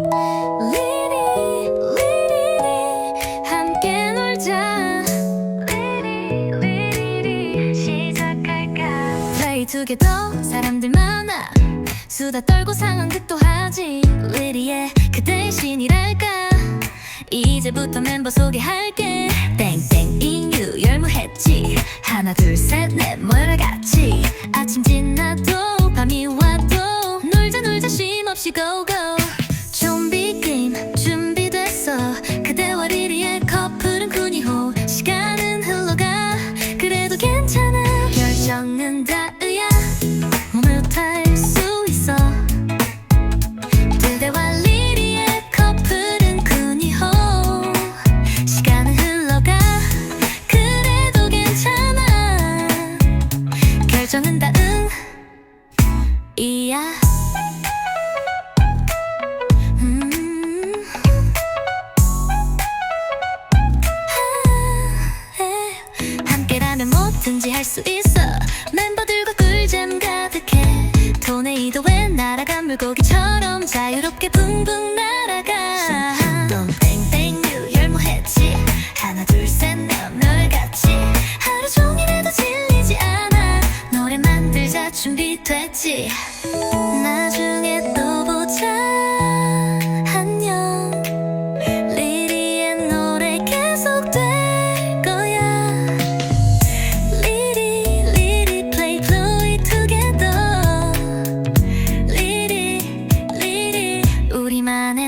리리 리리리 함께 놀자. 리리 시작할까? 사람들 많아. 수다 떨고 상황극도 하지. 리리의 그 대신이랄까? 이제부터 멤버 소개할게. 땡땡 인유 열무했지. 하나 둘 셋 넷 모여라 같이 아침 지나도 밤이 와도 놀자 놀자 쉼없이 고고 뭐든지 할 수 있어. 멤버들과 꿀잼 가득해. 토네이도에 날아간 물고기처럼 자유롭게 붕붕 날아가. 땡땡 열무했지. 하나 둘셋넷널 같이. 하루 종일 해도 질리지 않아. 노래 만들자 준비됐지 together 리